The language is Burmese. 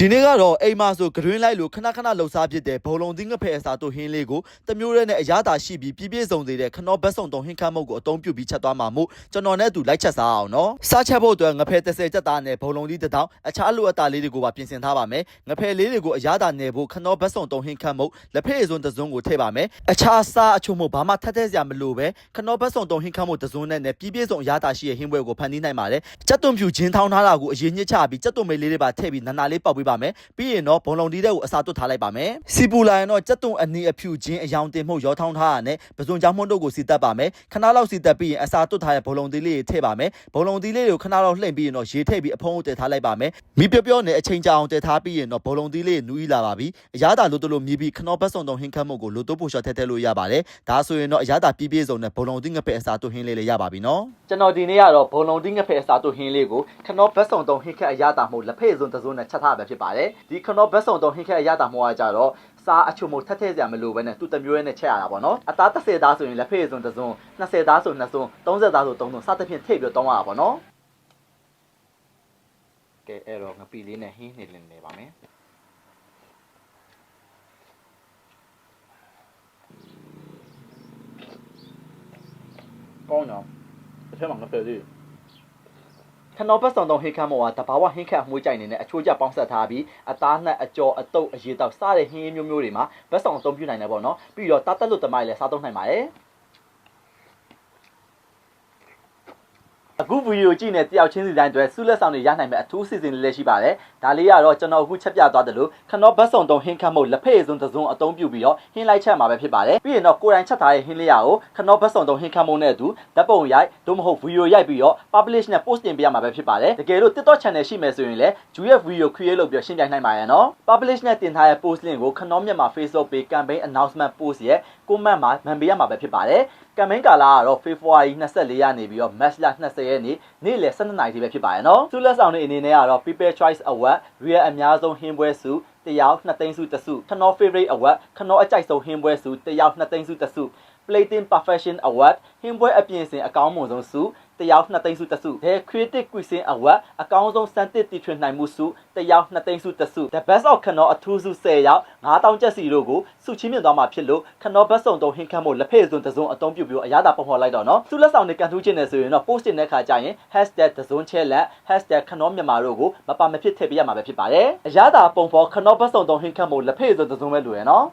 ဒီနေ့ကတော့အိမ်မှာဆိုဂရွင်းလိုက်လို့ခဏခဏလှုပ်ရှားဖြစ်တဲ့ဘုံလုံးသင်းငဖဲအစာတို့ဟင်းလေးကိုတမျိုးရဲနဲ့အရသာရှိပြီးပြည့်ပြည့်စုံသေးတဲ့ခနောဘက်စုံတုံဟင်းခမ်းမုတ်ကိုအသုံးပြုပြီးချက်သွားမှာမို့ကျွန်တော်နဲ့အတူလိုက်ချက်စားအောင်နော်စားချက်ဖို့အတွက်ငဖဲ30ချက်သားနဲ့ဘုံလုံးသီးတစ်တောင်အခြားလိုအပ်တာလေးတွေကိုပါပြင်ဆင်ထားပါမယ်ငဖဲလေးတွေကိုအရသာနယ်ဖို့ခနောဘက်စုံတုံဟင်းခမ်းမုတ်လက်ဖက်ရည်စွန်းတစ်စုံကိုထည့်ပါမယ်အခြားစားအချို့မို့ဘာမှထက်ထက်စရာမလိုပဲခနောဘက်စုံတုံဟင်းခမ်းမုတ်တစ်စုံနဲ့နဲ့ပြည့်ပြည့်စုံအရသာရှိတဲ့ဟင်းပွဲကိုဖန်တီးနိုင်ပါတယ်ကြက်သွန်ဖြူချင်းထောင်းထားတာကိုအရင်ညှစ်ချပြီးကြက်သွန်မေးလေးတွေပါထည့်ပြီးနာနာလေးပေါက်ပေးပါမယ်ပြီးရင်တော့ဘုံလုံးတီးတဲ့ကိုအစာတွတ်ထားလိုက်ပါမယ်စီပူလာရင်တော့ကြက်သွန်အနီအဖြူချင်းအယောင်တင်မှုရောထောင်းထားရနဲ့ပဇွန်ကြောင်မှုန့်တို့ကိုစီတက်ပါမယ်ခဏလောက်စီတက်ပြီးရင်အစာတွတ်ထားတဲ့ဘုံလုံးတီးလေးတွေထည့်ပါမယ်ဘုံလုံးတီးလေးတွေကိုခဏလောက်လှိမ့်ပြီးရင်တော့ရေထည့်ပြီးအဖုံးကိုတည်ထားလိုက်ပါမယ်မိပြောပြောနဲ့အချိန်ကြာအောင်တည်ထားပြီးရင်တော့ဘုံလုံးတီးလေးနူးဤလာပါပြီအရသာလို့တို့လို့မြည်ပြီးခနောဘတ်စုံတုံဟင်းခတ်မှုကိုလိုတိုးပိုရှော့ထည့်ထည့်လို့ရပါတယ်ဒါဆိုရင်တော့အရသာပြည့်ပြည့်စုံတဲ့ဘုံလုံးတီးငဖက်အစာတွတ်ဟင်းလေးလည်းရပါပြီနော်ကျွန်တော်ဒီနေ့ကတော့ဘုံလုံးတီးငဖက်အစာတွတ်ဟင်းလေးကိုခနောဘတ်စုံတုံဟင်းခက်အရသာမှုလက်ဖက်စုံတစ်စုံနဲ့ချက်ထားပဲဖြစ်ပါတယ်ဒီခနောဘတ်စုံတုံဟင်းခက်အရသာမှုကကြတော့စားအချို့မို့ထက်ထည့်စရာမလိုဘဲနဲ့သူ့တမျိုးရဲ့နဲ့ချက်ရတာပေါ့နော်အသား30သားဆိုရင်လက်ဖက်စုံတစ်စုံ20သားဆို2စုံ30သားဆို3စုံစသဖြင့်ထည့်ပြီးတော့တောင်းရတာပေါ့နော်ကဲအဲ့တော့ငပိလေးနဲ့ဟင်းနေလင်းနေပါမယ်ကောင်းတော့တစ်ချက်မှငဖက်သေး ခနောပတ်ဆောင်တော့ဟင်းခမ်းမောကတဘာဝဟင်းခမ်းမှုကြိုင်နေတဲ့အချိုးကျပေါင်းဆက်ထားပြီးအသားနဲ့အကျော်အတုပ်အရေတောက်စတဲ့ဟင်းမျိုးမျိုးတွေမှာဘတ်ဆောင်အသုံးပြုနိုင်တယ်ပေါ့နော်ပြီးတော့တာတက်လို့တမိုင်းလည်းစားသုံးနိုင်ပါတယ် အခုဗီဒီယိုကြည့်နေတယောက်ချင်းစီတိုင်းအတွက်ဆုလက်ဆောင်တွေရနိုင်မဲ့အထူးစီစဉ်လေးလည်းရှိပါတယ်။ဒါလေးကတော့ကျွန်တော်အခုချက်ပြသွားတယ်လို့ခနောဘတ်ဆောင်တုံဟင်းခတ်မှုလက်ဖက်ရည်စွန်းတစ်စုံအသုံးပြုပြီးတော့ဟင်းလိုက်ချက်မှာပဲဖြစ်ပါတယ်။ပြီးရင်တော့ကိုယ်တိုင်ချက်ထားတဲ့ဟင်းလေးရကိုခနောဘတ်ဆောင်တုံဟင်းခတ်မှုနဲ့အတူဓာတ်ပုံရိုက်သို့မဟုတ်ဗီဒီယိုရိုက်ပြီးတော့ publish နဲ့ post တင်ပေးရမှာပဲဖြစ်ပါတယ်။တကယ်လို့ TikTok channel ရှိမယ်ဆိုရင်လည်း GF video create လုပ်ပြီးရှင်းပြနိုင်ပါရဲ့နော်။ publish နဲ့တင်ထားတဲ့ post link ကိုခနောမြန်မာ Facebook page campaign announcement post ရဲ့ comment မှာမှန်ပေးရမှာပဲဖြစ်ပါတယ်။ campaign ကာလကတော့ February 24ရက်နေပြီးတော့ March 20ရက်နေ့နေ့လယ်12နာရီထိပဲဖြစ်ပါရဲ့နော်။ဆုလက်ဆောင်တွေအနေနဲ့ကတော့ People Choice Award ရွေးအများဆုံးဟင်းပွဲဆုတယောက်2သိန်းစုတစ်စုခနော Favorite Award ခနောအကြိုက်ဆုံးဟင်းပွဲဆုတယောက်2သိန်းစုတစ်စု Plating Perfection Award ဟင်းပွဲအပြင်ဆင်အကောင်းမွန်ဆုံးဆု တယောက်2သိန်းစုတစ်စု The Creative Cuisine Award အကောင်းဆုံးစံတစ်တီထွင်နိုင်မှုဆုတယောက်2သိန်းစုတစ်စု The Best of ခနောအထူးဆု10ယောက်9000ကျပ်စီတို့ကိုဆုချင်းမြင့်သွားမှာဖြစ်လို့ခနောဘတ်စုံတုံဟင်းခတ်မှုလက်ဖက်စွန်းတစ်စုံအသုံးပြုပြီးအရသာပုံဖော်လိုက်တော့နော်ဆုလက်ဆောင်တွေကန်ထူးခြင်းနဲ့ဆိုရင်တော့ post တင်တဲ့ခါကျရင် #thezone_challenge #ခနောမြန်မာတို့ကိုမပါမဖြစ်ထည့်ပေးရမှာပဲဖြစ်ပါတယ်အရသာပုံဖော်ခနောဘတ်စုံတုံဟင်းခတ်မှုလက်ဖက်စွန်းတစ်စုံပဲလိုရယ်နော်